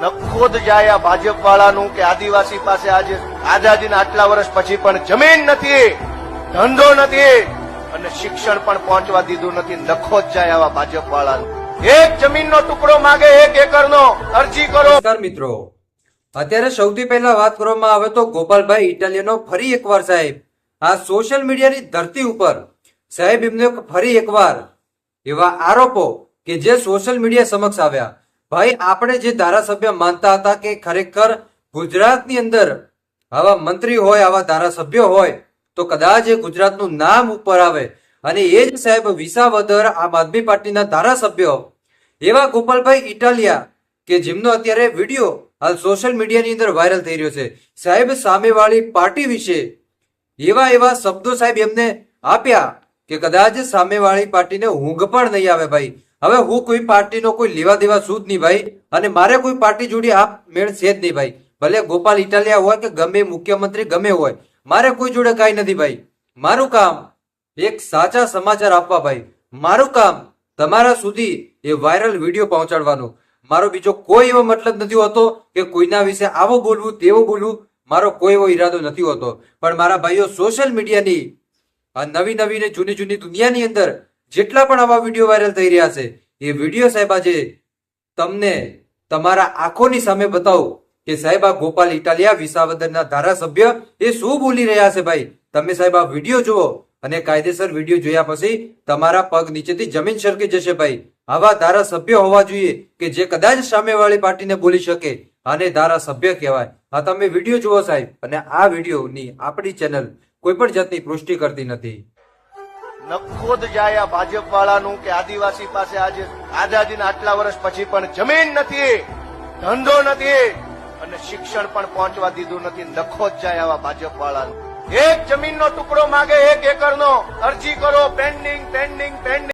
નખોદ જાય આ ભાજપ વાળાનું કે આદિવાસી પાસે આજે આઝાદીના આટલા વર્ષ પછી પણ જમીન નથી, ધંધો નથી અને શિક્ષણ પણ પહોંચવા દીધું નથી. નખોદ જાય આવા ભાજપ વાળાનું એક જમીનનો ટુકડો માગે, એક એકરનો. અરજી કરો. મિત્રો. અત્યારે સૌથી પહેલા વાત કરવામાં આવે તો ગોપાલભાઈ ઇટાલિયનો ફરી એકવાર સાહેબ. આ સોશિયલ મીડિયાની ધરતી ઉપર સાહેબ, એમને ફરી એકવાર એવા આરોપો કે જે સોશિયલ મીડિયા સમક્ષ આવ્યા. ભાઈ, આપણે જે ધારાસભ્ય માનતા હતા કે ખરેખર ગુજરાતની અંદર આવા મંત્રી હોય, આવા ધારાસભ્યો હોય, તો કદાચ એ ગુજરાતનું નામ ઉપર આવે. અને એ જ સાહેબ વિસાવદર આમ આદમી પાર્ટીના ધારાસભ્યો, એવા ગોપાલભાઈ ઇટાલિયા, કે જેમનો અત્યારે વીડિયો હાલ સોશિયલ મીડિયાની અંદર વાયરલ થઈ રહ્યો છે. સાહેબ, સામેવાળી પાર્ટી વિશે એવા એવા શબ્દો સાહેબ એમને આપ્યા કે કદાચ સામેવાળી પાર્ટીને ઊંઘ પણ નહીં આવે ભાઈ. હવે હું કોઈ પાર્ટીનો કોઈ લેવા દેવા છું જ નહીં ભાઈ, અને મારે કોઈ પાર્ટી જોડી આ મેળ છે જ નહીં ભાઈ. ભલે ગોપાલ ઇટાલિયા હોય કે ગમે મુખ્યમંત્રી ગમે હોય, મારે કોઈ જોડે કાંઈ નથી ભાઈ. મારું કામ એક સાચા સમાચાર આપવા ભાઈ. મારું કામ તમારા સુધી એ વાયરલ વીડિયો પહોંચાડવાનો. મારો બીજો કોઈ એવો મતલબ નથી હોતો કે કોઈના વિશે આવો બોલવું, તેવો બોલવું મારો કોઈ એવો ઈરાદો નથી હોતો. પણ મારા ભાઈઓ સોશિયલ મીડિયાની, આ નવી નવી ને જૂની જૂની દુનિયાની અંદર જેટલા પણ આવા વીડિયો વાયરલ થઈ રહ્યા છે, એ વીડિયો સાહેબ આજે તમને તમારા આંખોની સામે બતાવું કે સાહેબ આ ગોપાલ ઇટાલિયા વિસાવદરના ધારાસભ્ય એ શું બોલી રહ્યા છે ભાઈ? તમે સાહેબ આ વીડિયો જુઓ અને કાયદેસર વીડિયો જોયા પછી તમારા પગ નીચેથી જમીન સરકી જશે ભાઈ. આવા ધારાસભ્ય હોવા જોઈએ કે જે કદાચ સામેવાળી પાર્ટીને બોલી શકે આને ધારાસભ્ય કહેવાય. આ તમે વીડિયો જુઓ સાહેબ અને આ વિડીયોની આપણી ચેનલ કોઈ પણ જાતની પુષ્ટિ કરતી નથી. નખોદ જાય આ ભાજપ વાળાનું કે આદિવાસી પાસે આજે આઝાદીના આટલા વર્ષ પછી પણ જમીન નથી, ધંધો નથી અને શિક્ષણ પણ પહોંચવા દીધું નથી. નખોદ જાય આવા ભાજપ વાળાનું એક જમીનનો ટુકડો માગે એક એકરનો. અરજી કરો પેન્ડિંગ પેન્ડિંગ પેન્ડિંગ